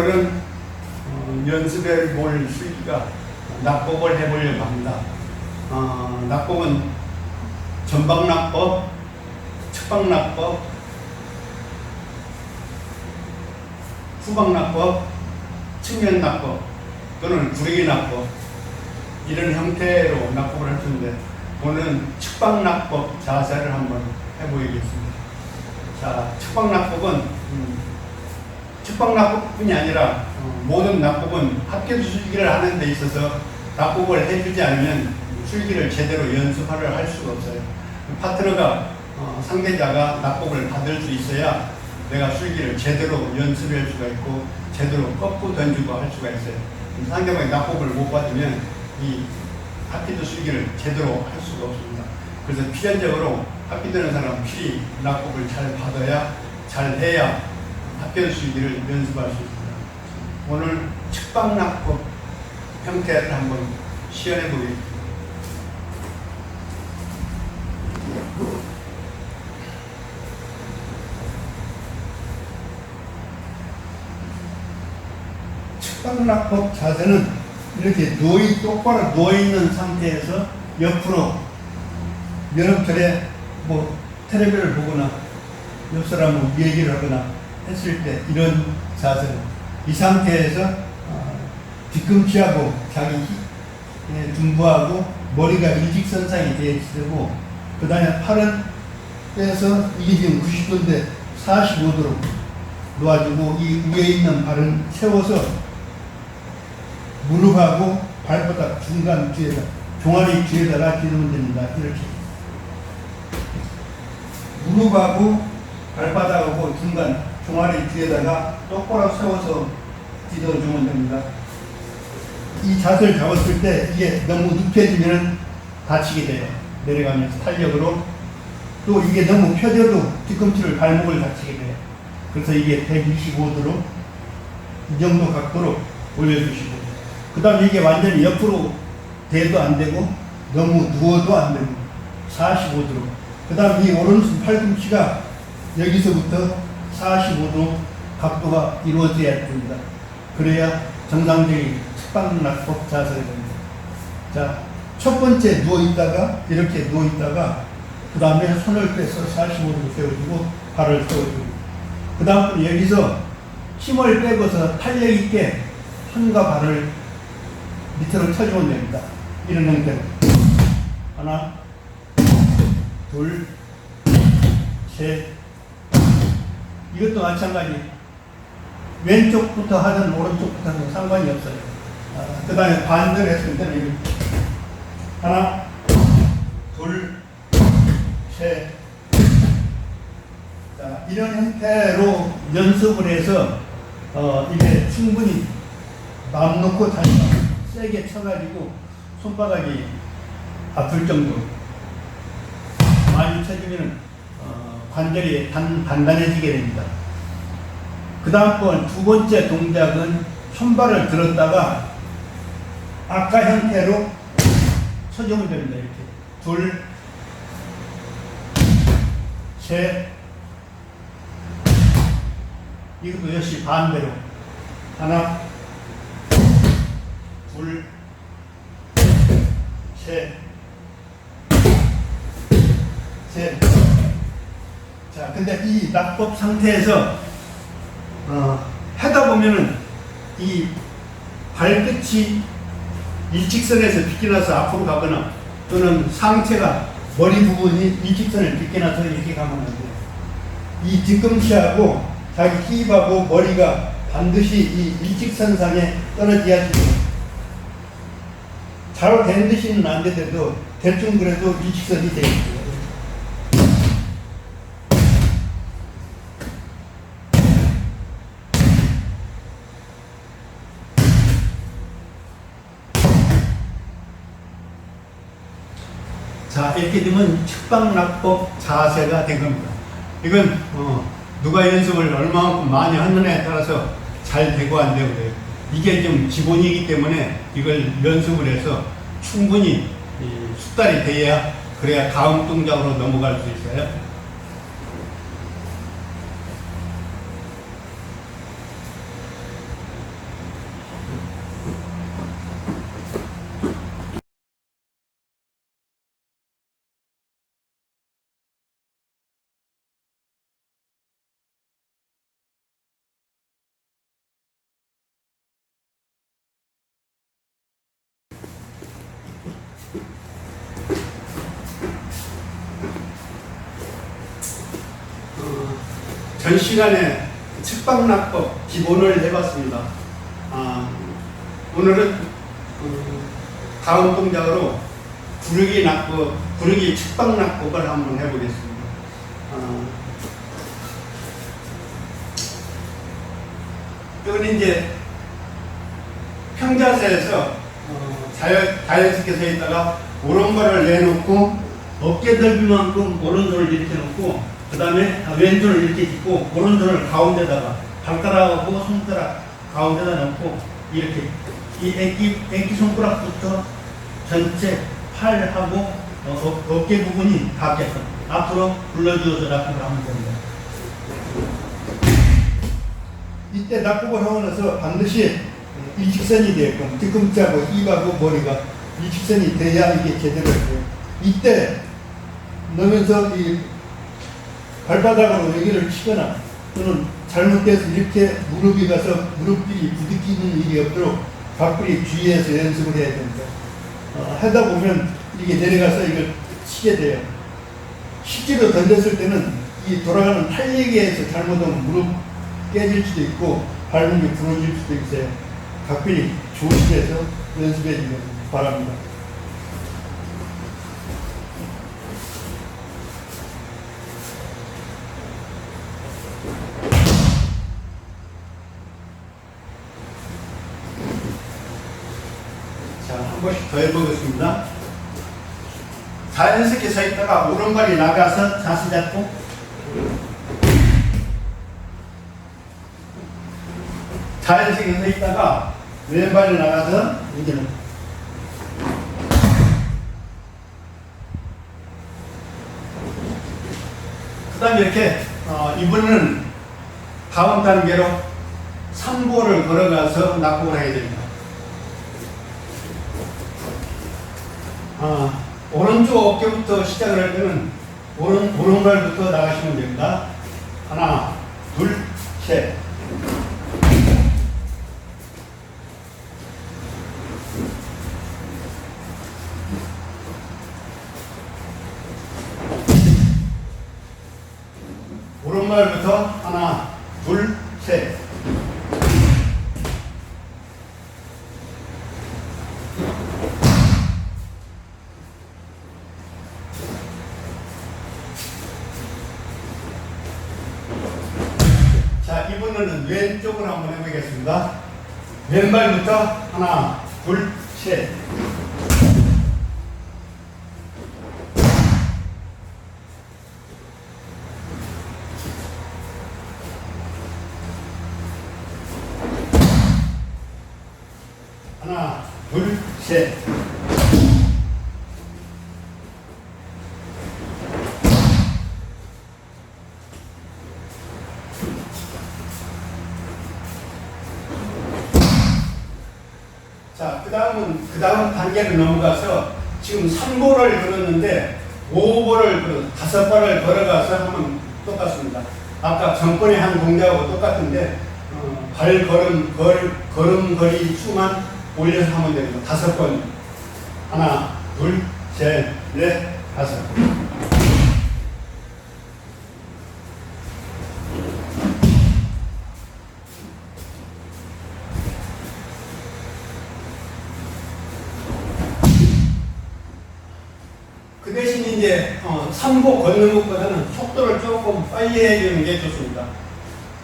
오늘은 어, 연습해 볼 수기가 낙법을 해보려고 합니다. 어, 낙법은 전방낙법, 측방낙법, 후방낙법, 측면낙법 또는 구리기낙법 이런 형태로 낙법을 할수 있는데 오늘은 측방낙법 자세를 한번 해보겠습니다. 자, 측방낙법은 음, 측방낙법뿐이 아니라 어, 모든 낙법은 합계 술기를 하는 데 있어서 낙법을 해주지 않으면 술기를 제대로 연습을 할 수가 없어요. 파트너가 어, 상대자가 낙법을 받을 수 있어야 내가 술기를 제대로 연습할 수가 있고 제대로 꺾고 던지고 할 수가 있어요. 상대방이 낙법을 못 받으면 이 합기도 술기를 제대로 할 수가 없습니다. 그래서 필연적으로 합기되는 사람은 필히 낙법을 잘 받아야 잘 해야 합격 수기를 연습할 수 있습니다. 오늘 측방낙법 형태를 한번 시연해 보겠습니다. 측방낙법 자세는 이렇게 누워 똑바로 누워 있는 상태에서 옆으로 여름철에 뭐 텔레비를 보거나 옆 사람하고 얘기를 하거나 했을 때 이런 자세로 이 상태에서 어, 뒤꿈치하고 자기 히- 예, 둔부하고 머리가 일직선상이 되어 있고 그 다음에 팔은 빼서 이게 지금 90도인데 45도로 놓아주고 이 위에 있는 발은 세워서 무릎하고 발바닥 중간 뒤에다 종아리 뒤에다가 기르면 됩니다. 이렇게 무릎하고 발바닥하고 중간 종아리 뒤에다가 똑바로 세워서 뒤져주면 됩니다. 이 자세를 잡았을 때 이게 너무 눕혀지면 다치게 돼요. 내려가면서 탄력으로 또 이게 너무 펴져도 뒤꿈치를 발목을 다치게 돼요. 그래서 이게 125도로 이 정도 각도로 올려주시고 그 다음에 이게 완전히 옆으로 돼도 안 되고 너무 누워도 안 되고 45도로 그 다음 이 오른손 팔꿈치가 여기서부터 45도 각도가 이루어져야 됩니다. 그래야 정상적인 측방낙법 자세가 됩니다. 자, 첫 번째 누워있다가 이렇게 누워있다가 그 다음에 손을 빼서 45도로 세워주고 발을 세워주고 그 다음 여기서 힘을 빼고서 탄력 있게 손과 발을 밑으로 쳐주면 됩니다. 이런 형태로. 하나, 둘, 셋. 이것도 마찬가지. 왼쪽부터 하든 오른쪽부터 하든 상관이 없어요. 그 다음에 반대로 했을 때는. 하나, 둘, 셋. 자, 이런 형태로 연습을 해서 어, 이게 충분히 마음 놓고 다시 세게 쳐가지고 손바닥이 아플 정도로 많이 쳐주면 어, 관절이 단, 단단해지게 됩니다. 그 다음번 두 번째 동작은 손발을 들었다가 아까 형태로 쳐주면 됩니다. 이렇게 둘, 셋, 이것도 역시 반대로 하나, 둘, 셋, 셋. 자, 근데 이 낙법 상태에서 어, 하다 보면은 이 발끝이 일직선에서 비껴나서 앞으로 가거나 또는 상체가 머리 부분이 일직선을 비껴나서 이렇게 가면 안 돼요. 이 뒤꿈치하고 자기 힙하고 머리가 반드시 이 일직선상에 떨어져야 됩니다. 잘된 듯이는 안 되더라도 대충 그래도 일직선이 되겠죠. 자 이렇게 되면 측방낙법 자세가 된 겁니다. 이건 어, 누가 연습을 얼마만큼 많이 하느냐에 따라서 잘 되고 안 되고 돼요. 이게 좀 기본이기 때문에 이걸 연습을 해서 충분히 이 숙달이 돼야 그래야 다음 동작으로 넘어갈 수 있어요. 전 시간에 측방납법 기본을 해봤습니다. 아, 오늘은 음, 다음 동작으로 구르기 납법, 구르기 측방납법을 한번 해보겠습니다. 아, 이건 이제 평자세에서 어, 자연, 자연스럽게 서 있다가 오른발을 내놓고 어깨 넓이만큼 오른손을 이렇게 놓고 그 다음에 왼손을 이렇게 짚고 오른손을 가운데다가 발가락하고 손가락 가운데다 놓고 이렇게 이 애기, 애기 손가락부터 전체 팔하고 어, 어, 어깨 부분이 닿게끔 앞으로 불러주어서 납법을 하면 됩니다. 이때 하고 나서 반드시 일직선이 되게끔 뒤꿈치하고 입하고 머리가 일직선이 돼야 이게 제대로 돼요. 이때 넣으면서 이 발바닥으로 여기를 치거나 또는 잘못돼서 이렇게 무릎이 가서 무릎끼리 부딪히는 일이 없도록 각별히 주의해서 연습을 해야 됩니다. 어, 하다 보면 이게 내려가서 이걸 치게 돼요. 실제로 던졌을 때는 이 돌아가는 탄력에서 잘못하면 무릎 깨질 수도 있고 발목이 부러질 수도 있어요. 각별히 조심해서 연습해 주길 바랍니다. 한 번씩 더 해보겠습니다. 자연스럽게 서 있다가 오른발이 나가서 자세 잡고 자연스럽게 서 있다가 왼발이 나가서 이제는 그 다음에 이렇게 어, 이번에는 다음 단계로 3보를 걸어가서 납곡을 해야 됩니다. 아, 오른쪽 어깨부터 시작을 할 때는 오른, 오른발부터 나가시면 됩니다. 하나, 둘, 셋. 자, 이번에는 왼쪽으로 한번 해보겠습니다. 왼발부터 하나, 둘, 셋. 자, 그 다음은, 그 다음 단계를 넘어가서 지금 3보를 걸었는데 5보를 걸어, 다섯 발을 걸어가서 하면 똑같습니다. 아까 전번에 한 동작하고 똑같은데, 어, 발 걸음, 걸, 걸음걸이 수만 올려서 하면 됩니다. 다섯 번. 하나, 둘, 셋, 넷, 다섯. 그 대신 이제 어, 3보 걷는 것보다는 속도를 조금 빨리 해주는 게 좋습니다.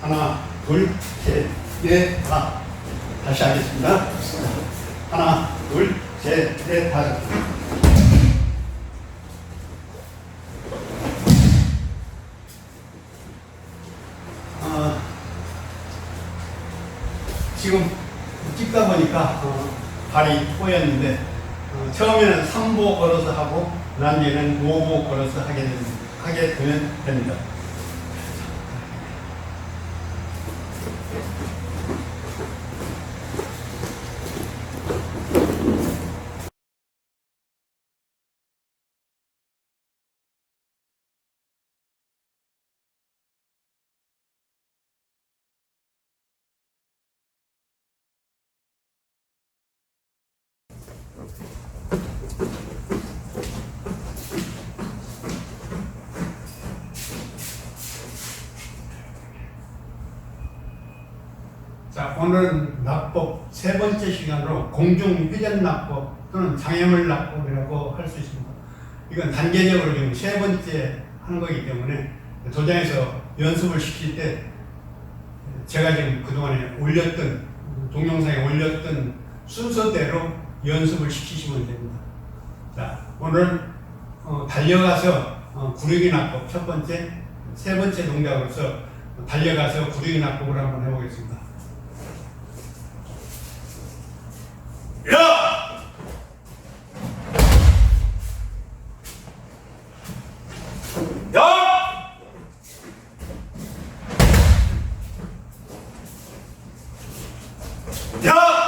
하나, 둘, 셋, 넷, 다. 다시 하겠습니다. 하나, 둘, 셋, 넷, 다섯. 어, 지금 찍다 보니까 어, 발이 꼬였는데 어, 처음에는 3보 걸어서 하고 난 뒤에는 5보 걸어서 하게, 된, 하게 되면 됩니다. 오늘은 낙법 세 번째 시간으로 공중 회전 낙법 또는 장애물 낙법이라고 할 수 있습니다. 이건 단계적으로 지금 세 번째 하는 거기 때문에 도장에서 연습을 시킬 때 제가 지금 그동안에 올렸던 동영상에 올렸던 순서대로 연습을 시키시면 됩니다. 자, 오늘 어, 달려가서 어, 구르기 낙법 첫 번째, 세 번째 동작으로서 달려가서 구르기 낙법을 한번 해보겠습니다. 야! 야! 야!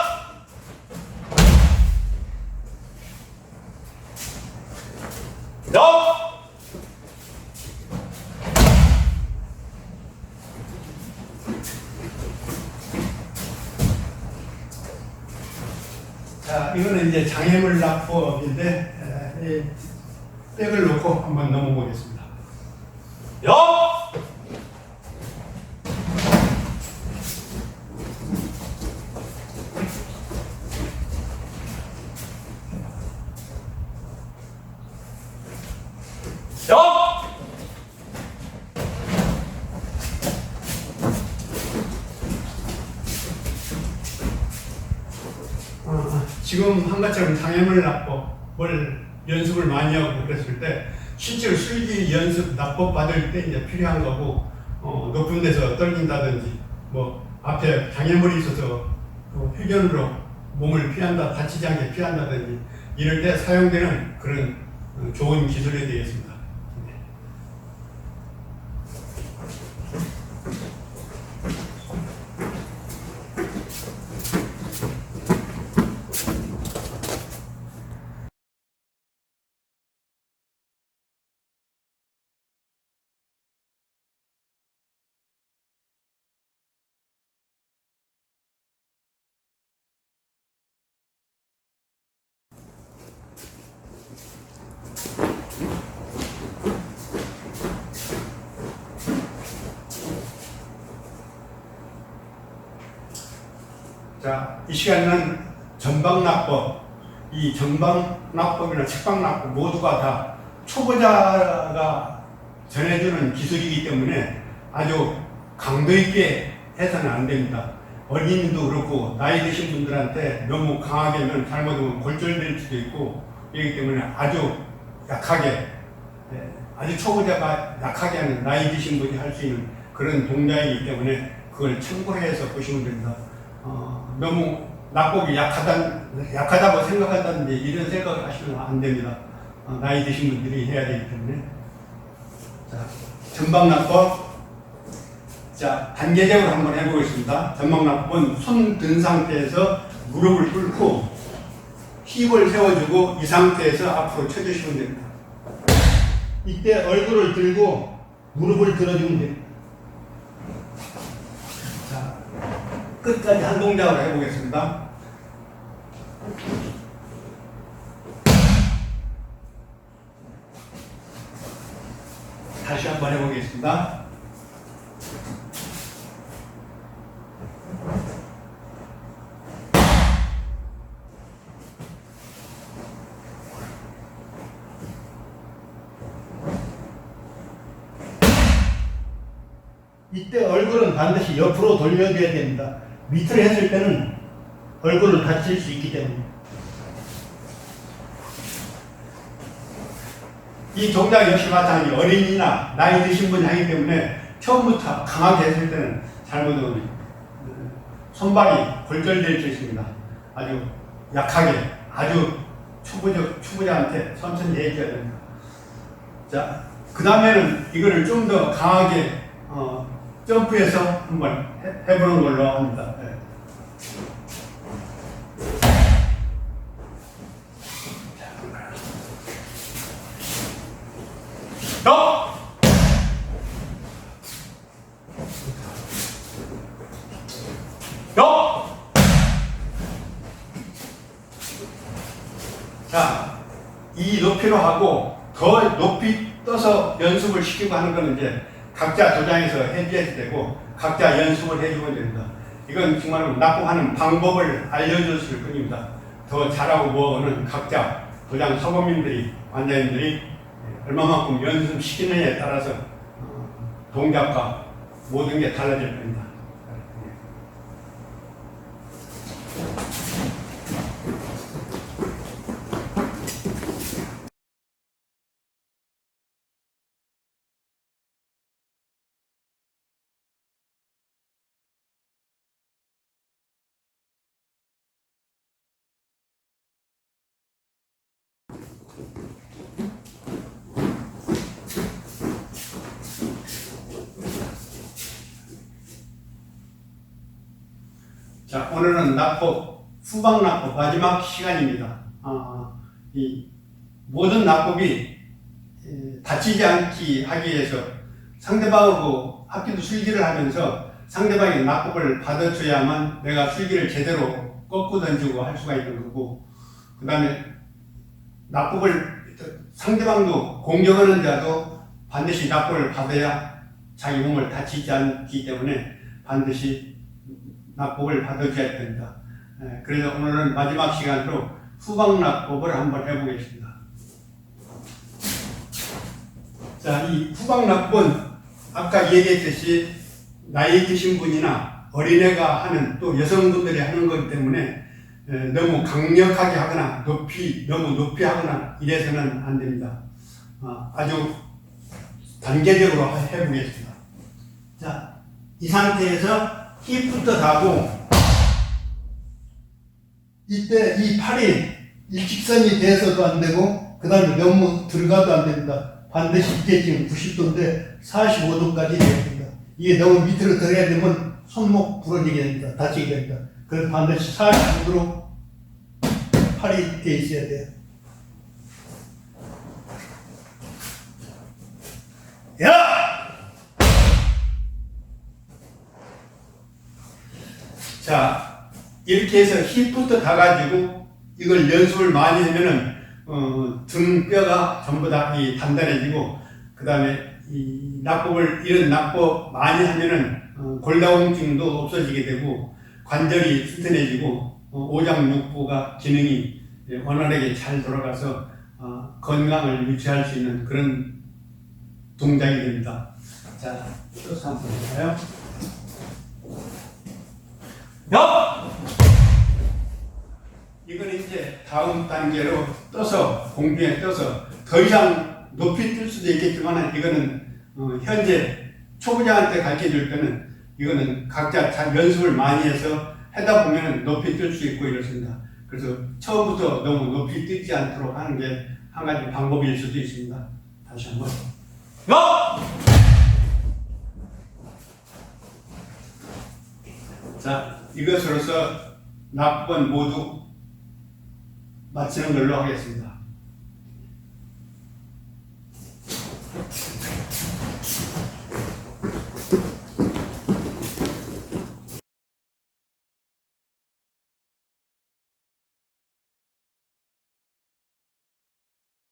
자, 이제 장애물 낙법인데 에, 이 백을 놓고 한번 넘어보겠습니다. 야! 야! 어, 지금 한 것처럼 장애물 낙법을 연습을 많이 하고 그랬을 때 실제로 술기 연습 낙법 받을 때 이제 필요한 거고 어, 높은 데서 떨린다든지 뭐 앞에 장애물이 있어서 그 회전으로 몸을 피한다 다치지 않게 피한다든지 이럴 때 사용되는 그런 어, 좋은 기술이 되겠습니다. 자, 이 시간에는 전방낙법, 이 전방낙법이나 측방낙법 모두가 다 초보자가 전해주는 기술이기 때문에 아주 강도 있게 해서는 안 됩니다. 어린이도 그렇고 나이 드신 분들한테 너무 강하게 하면 잘못하면 골절될 수도 있고 그렇기 때문에 아주 약하게 예, 아주 초보자가 약하게 하는 나이 드신 분이 할 수 있는 그런 동작이기 때문에 그걸 참고해서 보시면 됩니다. 어, 너무 낙법이 약하다, 약하다고 생각한다는데 이런 생각을 하시면 안 됩니다. 어, 나이 드신 분들이 해야 되기 때문에. 자, 전방낙법. 자, 단계적으로 한번 해보겠습니다. 전방낙법은 손 든 상태에서 무릎을 꿇고 힙을 세워주고 이 상태에서 앞으로 쳐주시면 됩니다. 이때 얼굴을 들고 무릎을 들어주면 됩니다. 끝까지 한 동작으로 해보겠습니다. 다시 한번 해보겠습니다. 이때 얼굴은 반드시 옆으로 돌려줘야 됩니다. 밑으로 했을 때는 얼굴을 다칠 수 있기 때문에. 이 동작 역시 마찬가지 어린이나 나이 드신 분이 하기 때문에 처음부터 강하게 했을 때는 잘못하면 손발이 골절될 수 있습니다. 아주 약하게, 아주 초보자, 초보자한테 천천히 해줘야 됩니다. 자, 그 다음에는 이거를 좀 더 강하게 어, 점프해서 한번 해, 해보는 걸로 합니다. 네. 더! 더! 자, 이 높이로 하고 더 높이 떠서 연습을 시키고 하는 거는 이제 각자 도장에서 해줘야 되고 각자 연습을 해주면 됩니다. 이건 정말 납법하는 방법을 알려줬을 뿐입니다. 더 잘하고 뭐는 각자 도장 사범님들이 관장님들이 얼마만큼 연습시키느냐에 따라서 어, 동작과 모든 게 달라질 겁니다. 자, 오늘은 납법, 후방 납법 마지막 시간입니다. 아, 이 모든 납법이 에, 다치지 않기 하기 위해서 상대방하고 합기도 술기를 하면서 상대방의 납법을 받아줘야만 내가 술기를 제대로 꺾고 던지고 할 수가 있는 거고, 그 다음에 납법을 상대방도 공격하는 자도 반드시 납법을 받아야 자기 몸을 다치지 않기 때문에 반드시 납법을 받아줘야 된다. 예, 그래서 오늘은 마지막 시간으로 후방 납법을 한번 해보겠습니다. 자, 이 후방 납법은 아까 얘기했듯이 나이 드신 분이나 어린애가 하는 또 여성분들이 하는 거기 때문에 에, 너무 강력하게 하거나 높이 너무 높이 하거나 이래서는 안 됩니다. 아, 아주 단계적으로 해- 해보겠습니다. 자, 이 상태에서 힙부터 가고 이때 이 팔이 일직선이 돼서도 안 되고 그 다음에 너무 들어가도 안 됩니다. 반드시 이게 지금 90도인데 45도까지 돼야 됩니다. 이게 너무 밑으로 들어야 되면 손목 부러지게 됩니다. 다치게 됩니다. 그래서 반드시 45도로 팔이 돼 있어야 돼요. 야! 자, 이렇게 해서 힙부터 가가지고 이걸 연습을 많이 하면은 어, 등 뼈가 전부 다 이 단단해지고 그 다음에 이 낙법을 이런 낙법 많이 하면은 어, 골다공증도 없어지게 되고 관절이 튼튼해지고 어, 오장육부가 기능이 예, 원활하게 잘 돌아가서 어, 건강을 유지할 수 있는 그런 동작이 됩니다. 자, 또 한번 볼까요? 야! 이건 이제 다음 단계로 떠서 공중에 떠서 더 이상 높이 뜰 수도 있겠지만 이거는 어, 현재 초보자한테 가르쳐 줄 때는 이거는 각자 잘 연습을 많이 해서 하다 보면 높이 뜰 수 있고 이렇습니다. 그래서 처음부터 너무 높이 뛰지 않도록 하는 게 한 가지 방법일 수도 있습니다. 다시 한번. 야! 자, 이것으로서 나쁜 모두 마치는 걸로 하겠습니다.